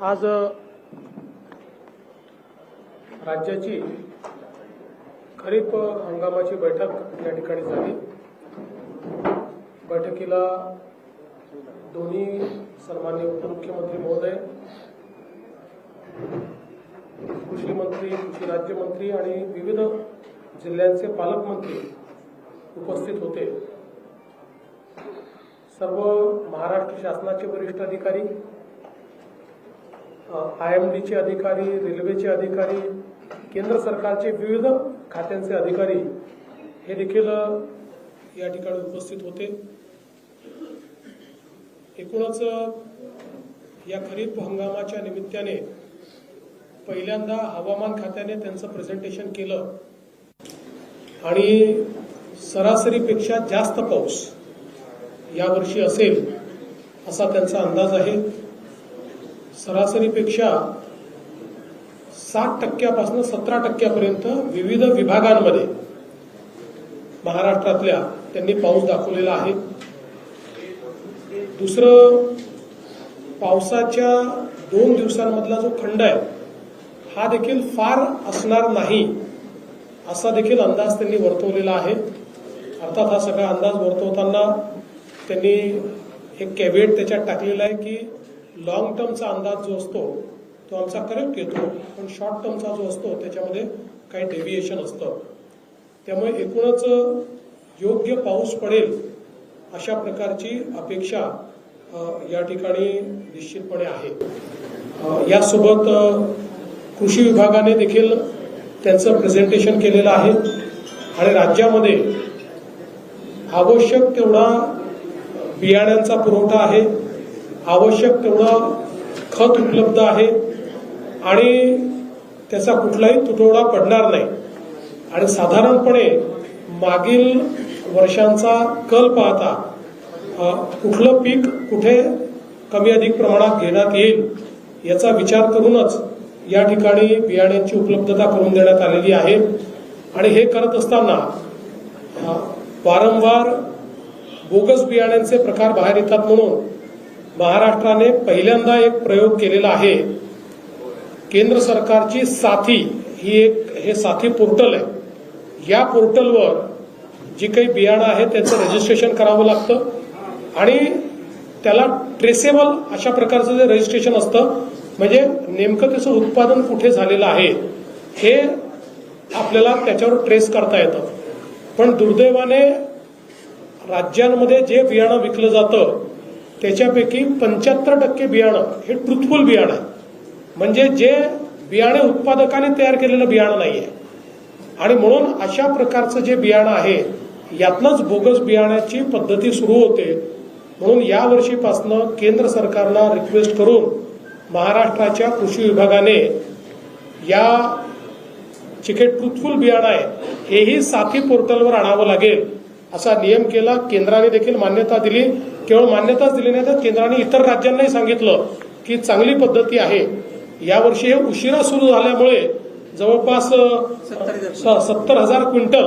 आज राज्याची खरीप हंगामाची बैठक या ठिकाणी झाली. बैठकीला दोन्ही सन्मान्य उपमुख्यमंत्री महोदय कृषी मंत्री कृषी राज्यमंत्री आणि विविध जिल्ह्यांचे पालकमंत्री उपस्थित होते. सर्व महाराष्ट्र शासनाचे वरिष्ठ अधिकारी आय एम डीचे अधिकारी रेल्वेचे अधिकारी केंद्र सरकारचे विविध खात्यांचे अधिकारी हे देखील या ठिकाणी उपस्थित होते. एकूणच या खरीप हंगामाच्या निमित्ताने पहिल्यांदा हवामान खात्याने त्यांचं प्रेझेंटेशन केलं. आणि सरासरीपेक्षा जास्त पाऊस यावर्षी असेल असा त्यांचा अंदाज आहे. सरासरीपेक्षा सात टक्क्यापासून सतरा टक्क्यापर्यंत विविध विभागांमध्ये महाराष्ट्रातल्या त्यांनी पाऊस दाखवलेला आहे. दुसरं पावसाच्या दोन दिवसांमधला जो खंड आहे हा देखील फार असणार नाही असा देखील अंदाज त्यांनी वर्तवलेला आहे. अर्थात हा सगळा अंदाज वर्तवताना त्यांनी एक कॅबिनेट त्याच्यात टाकलेला आहे की लॉंग टर्मचा अंदाज जो असतो तो आमचा करेक्ट येतो. पण शॉर्ट टर्मचा जो असतो त्याच्यामध्ये काही डेव्हिएशन असतं. त्यामुळे एकूणच योग्य पाऊस पडेल अशा प्रकारची अपेक्षा या ठिकाणी निश्चितपणे आहे. यासोबत कृषी विभागाने देखील त्यांचं प्रेझेंटेशन केलेलं आहे. आणि राज्यामध्ये आवश्यक तेवढा बियाण्यांचा पुरवठा आहे. आवश्यक तेवढं खत उपलब्ध आहे आणि त्याचा कुठलाही तुटवडा पडणार नाही. आणि साधारणपणे मागील वर्षांचा कल पाहता कुठलं पीक कुठे कमी अधिक प्रमाणात घेण्यात येईल याचा विचार करूनच या ठिकाणी बियाण्यांची उपलब्धता करून देण्यात आलेली आहे. आणि हे करत असताना वारंवार बोगस बियाण्यांचे प्रकार बाहेर येतात म्हणून महाराष्ट्राने पहिल्यांदा एक प्रयोग केलेला आहे. केंद्र सरकारची साथी ही एक हे साथी पोर्टल आहे. या पोर्टलवर जी काही बियाणं आहे त्याचं रजिस्ट्रेशन करावं लागतं. आणि त्याला ट्रेसेबल अशा प्रकारचं जे रजिस्ट्रेशन असतं म्हणजे नेमकं त्याचं उत्पादन कुठे झालेलं आहे हे आपल्याला त्याच्यावर ट्रेस करता येतं. पण दुर्दैवाने राज्यांमध्ये जे बियाणं विकलं जातं त्याच्यापैकी पंच्याहत्तर टक्के बियाणं हे ट्रुथफुल बियाणं आहे म्हणजे जे बियाणे उत्पादकाने तयार केलेलं बियाणं नाहीये. आणि म्हणून अशा प्रकारचं जे बियाणं आहे यातनंच बोगस बियाण्याची पद्धती सुरू होते. म्हणून यावर्षीपासनं केंद्र सरकारला रिक्वेस्ट करून महाराष्ट्राच्या कृषी विभागाने या जे काही ट्रुथफुल बियाणं आहे हेही साथी पोर्टलवर आणावं लागेल. असा नियम केला केंद्राने देखील मान्यता दिली. केवळ मान्यताच दिली नाही तर केंद्राने इतर राज्यांनाही सांगितलं की चांगली पद्धती आहे. यावर्षी हे उशिरा सुरू झाल्यामुळे जवळपास सत्तर हजार क्विंटल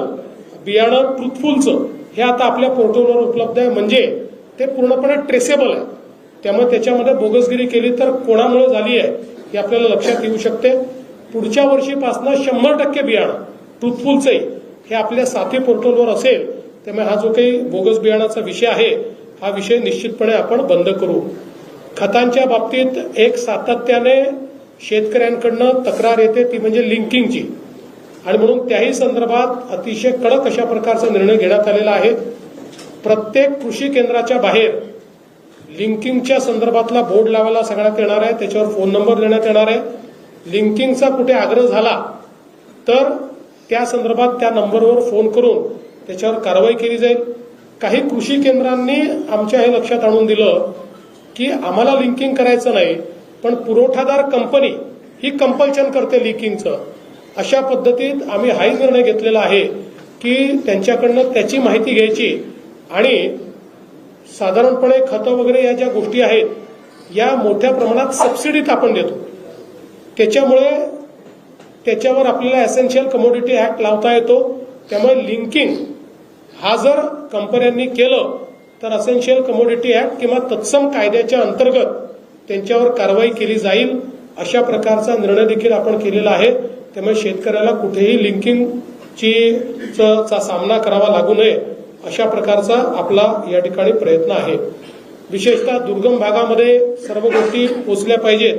बियाणं ट्रुथफुलचं हे आता आपल्या पोर्टलवर उपलब्ध आहे. म्हणजे ते पूर्णपणे ट्रेसेबल आहे. त्यामुळे त्याच्यामध्ये बोगसगिरी केली तर कोणामुळे झाली आहे हे आपल्याला लक्षात येऊ शकते. पुढच्या वर्षीपासून शंभर टक्के बियाणं ट्रुथफुलचंही हे आपल्या साथी पोर्टलवर असेल त्यामुळे हा जो काही बोगस बियाणाचा विषय आहे हा विषय निश्चितपणे आपण बंद करू. खतांच्या बाबतीत एक सातत्याने शेतकऱ्यांकडनं तक्रार येते ती म्हणजे लिंकिंगची. आणि म्हणून त्याही संदर्भात अतिशय कडक अशा प्रकारचा निर्णय घेण्यात आलेला आहे. प्रत्येक कृषी केंद्राच्या बाहेर लिंकिंगच्या संदर्भातला बोर्ड लावायला सांगण्यात येणार आहे त्याच्यावर फोन नंबर देण्यात येणार आहे. लिंकिंगचा कुठे आग्रह झाला तर त्या संदर्भात त्या नंबरवर फोन करून त्याच्यावर कारवाई केली जाईल. काही कृषी केंद्रांनी आमच्या हे लक्षात आणून दिलं की आम्हाला लिंकिंग करायचं नाही पण पुरवठादार कंपनी ही कंपल्शन करते लिंकिंगचं अशा पद्धतीत आम्ही हाही निर्णय घेतलेला आहे की त्यांच्याकडनं त्याची माहिती घ्यायची आणि साधारणपणे खतं वगैरे या ज्या गोष्टी आहेत या मोठ्या प्रमाणात सबसिडीत आपण देतो. त्याच्यामुळे त्याच्यावर आपल्याला एसेन्शियल कमोडिटी ऍक्ट लावता येतो. त्यामुळे लिंकिंग हा जर कंपन्यांनी केलं तर असेन्शियल कमोडिटी ऍक्ट किंवा तत्सम कायद्याच्या अंतर्गत त्यांच्यावर कारवाई केली जाईल अशा प्रकारचा निर्णय देखील आपण केलेला आहे. त्यामुळे शेतकऱ्याला कुठेही लिंकिंगची च- चा सामना करावा लागू नये अशा प्रकारचा आपला या ठिकाणी प्रयत्न आहे. विशेषतः दुर्गम भागामध्ये सर्व गोष्टी पोचल्या पाहिजेत.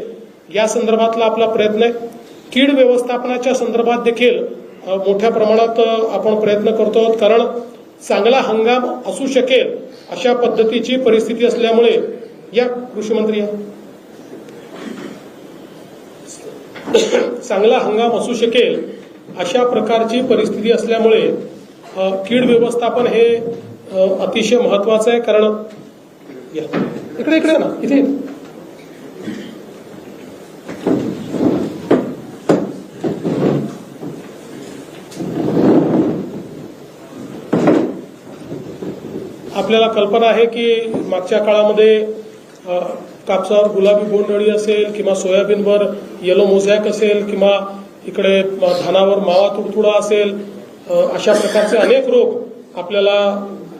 या संदर्भातला आपला प्रयत्न आहे. कीड व्यवस्थापनाच्या संदर्भात देखील मोठ्या प्रमाणात आपण प्रयत्न करतो आहोत. कारण चांगला हंगाम असू शकेल अशा पद्धतीची परिस्थिती असल्यामुळे या कृषी मंत्री या. चांगला हंगाम असू शकेल अशा प्रकारची परिस्थिती असल्यामुळे कीड व्यवस्थापन हे अतिशय महत्वाचं आहे कारण या. इकडे इकडे ना इथे आपल्याला कल्पना आहे की मागच्या काळामध्ये कापसावर गुलाबी बोंडअळी असेल किंवा सोयाबीनवर येलो मोझॅक असेल किंवा इकडे धानावर मावा तुडतुडा असेल अशा प्रकारचे अनेक रोग आपल्याला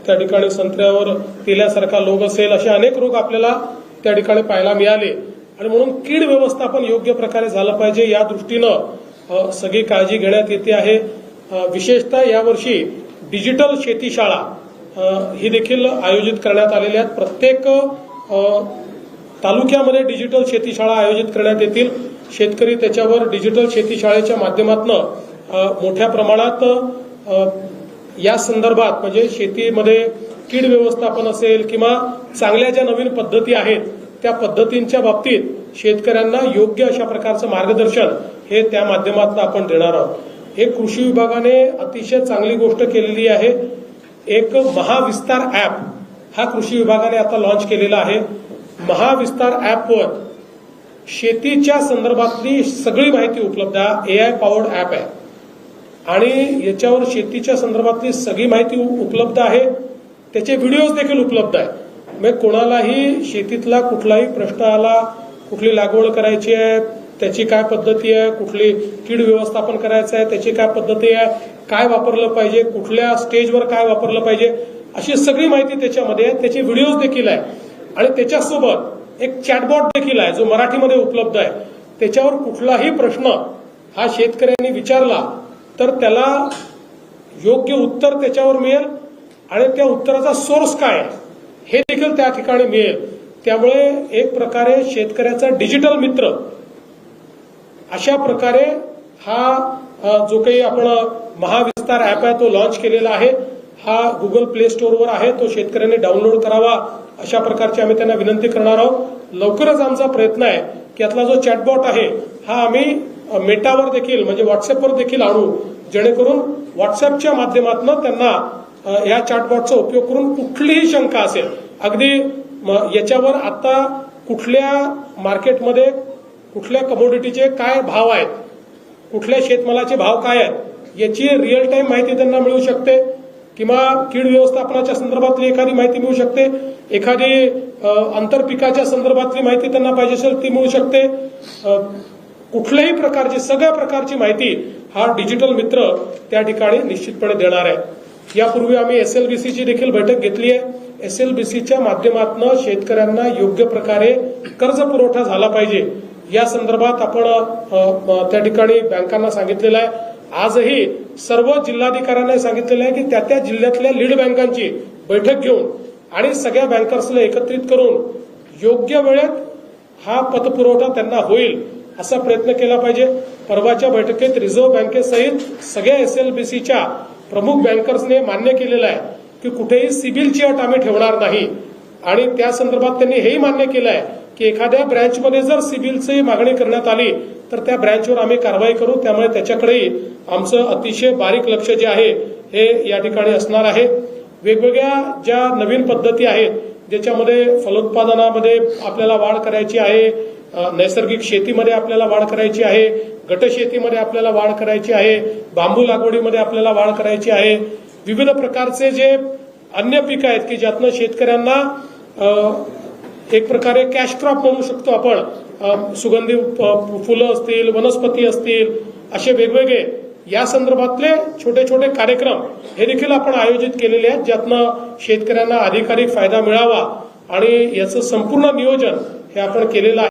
त्या ठिकाणी संत्र्यावर तेल्यासारखा लोग असेल असे अनेक रोग आपल्याला त्या ठिकाणी पाहायला मिळाले. आणि म्हणून कीड व्यवस्थापन योग्य प्रकारे झालं पाहिजे या दृष्टीनं सगळी काळजी घेण्यात येते आहे. विशेषतः यावर्षी डिजिटल शेतीशाळा ही देखील आयोजित करण्यात आलेली आहेत. प्रत्येक तालुक्यामध्ये डिजिटल शेतीशाळा आयोजित करण्यात येतील. शेतकरी त्याच्यावर डिजिटल शेतीशाळेच्या माध्यमातून मोठ्या प्रमाणात या संदर्भात म्हणजे शेतीमध्ये कीड व्यवस्थापन असेल किंवा चांगल्या ज्या नवीन पद्धती आहेत त्या पद्धतींच्या बाबतीत शेतकऱ्यांना योग्य अशा प्रकारचं मार्गदर्शन हे त्या माध्यमातून आपण देणार आहोत. हे कृषी विभागाने अतिशय चांगली गोष्ट केलेली आहे. एक महाविस्तार ऍप हा कृषी विभागाने आता लॉन्च केलेला आहे. महाविस्तार ऍपवर शेतीच्या संदर्भातली सगळी माहिती उपलब्ध आहे एआय पॉवर्ड ऍप आहे. आणि याच्यावर शेतीच्या संदर्भातली सगळी माहिती उपलब्ध आहे. त्याचे व्हिडिओज देखील उपलब्ध आहे म्हणजे कोणालाही शेतीतला कुठलाही प्रश्न आला कुठली लागवड करायची आहे त्याची काय पद्धती आहे? कुठली कीड व्यवस्थापन करायचं आहे? त्याची काय पद्धती आहे? काय वापरलं पाहिजे? कुठल्या स्टेजवर काय वापरलं पाहिजे? अशी सगळी माहिती त्याच्यामध्ये आहे. त्याचे व्हिडिओज देखील आहे. आणि त्याच्यासोबत एक चॅटबॉट देखील आहे जो मराठीमध्ये उपलब्ध आहे. त्याच्यावर कुठलाही प्रश्न हा शेतकऱ्यांनी विचारला तर त्याला योग्य उत्तर त्याच्यावर मिळेल आणि त्या उत्तराचा सोर्स काय हे देखील त्या ठिकाणी मिळेल. त्यामुळे एक प्रकारे शेतकऱ्याचा डिजिटल मित्र अशा प्रकारे हा जो काही आपण महाविस्तार ऍप आहे तो लॉन्च केलेला आहे. हा गुगल प्ले स्टोअरवर आहे. तो शेतकऱ्यांनी डाउनलोड करावा अशा प्रकारची आम्ही त्यांना विनंती करणार आहोत. लवकरच आमचा प्रयत्न आहे की यातला जो चॅटबॉट आहे हा आम्ही मेटावर देखील म्हणजे व्हॉट्सअपवर देखील आणू. जेणेकरून व्हॉट्सअपच्या माध्यमातून त्यांना या चॅटबॉटचा उपयोग करून कुठलीही शंका असेल अगदी याच्यावर आता कुठल्या मार्केटमध्ये कुठल्या कमोडिटीचे काय भाव आहेत? कुठल्या शेतमालाचे भाव काय आहेत? याची रिअल टाइम माहिती त्यांना मिळू शकते. किंवा कीड व्यवस्थापनाच्या संदर्भातली एखादी माहिती मिळू शकते. एखादी आंतरपिकाच्या संदर्भातली माहिती त्यांना पाहिजे असेल ती मिळू शकते. कुठल्याही प्रकारची सगळ्या प्रकारची माहिती हा डिजिटल मित्र त्या ठिकाणी निश्चितपणे देणार आहे. यापूर्वी आम्ही एसएलबीसीची देखील बैठक घेतली आहे. एसएलबीसीच्या माध्यमातून शेतकऱ्यांना योग्य प्रकारे कर्ज पुरवठा झाला पाहिजे. या संदर्भात आपण त्या ठिकाणी बँकांना सांगितलेलं आहे. आजही सर्व जिल्हाधिकाऱ्यांना सांगितलेलं आहे की त्या त्या जिल्ह्यातल्या लीड बँकांची बैठक घेऊन आणि सगळ्या बँकर्सला एकत्रित करून योग्य वेळेत हा पतपुरवठा त्यांना होईल असा प्रयत्न केला पाहिजे. परवाच्या बैठकीत रिझर्व्ह बँकेसहित सगळ्या एसएलबीसीच्या प्रमुख बँकर्सने मान्य केलेलं आहे की कुठेही सिबिलची अट आम्ही ठेवणार नाही. आणि त्या संदर्भात त्यांनी हेही मान्य केलं आहे की एखाद्या ब्रँचमध्ये जर सिबिलची मागणी करण्यात आली तर त्या ब्रँचवर आम्ही कारवाई करू. त्यामुळे त्याच्याकडेही आमचं अतिशय बारीक लक्ष जे आहे हे या ठिकाणी असणार आहे. वेगवेगळ्या ज्या नवीन पद्धती आहेत ज्याच्यामध्ये फलोत्पादनामध्ये आपल्याला वाढ करायची आहे नैसर्गिक शेतीमध्ये आपल्याला वाढ करायची आहे गटशेतीमध्ये आपल्याला वाढ करायची आहे बांबू लागवडीमध्ये आपल्याला वाढ करायची आहे. विविध प्रकारचे जे अन्य पिकं आहेत की ज्यातनं शेतकऱ्यांना एक प्रकारे कॅश क्रॉप म्हणू शकतो आपण. सुगंधी फुलं असतील वनस्पती असतील असे वेगवेगळे. या संदर्भातले छोटे छोटे कार्यक्रम हे देखील आपण आयोजित केलेले आहेत ज्यातनं शेतकऱ्यांना अधिकाधिक फायदा मिळावा आणि याचं संपूर्ण नियोजन हे आपण केलेलं आहे.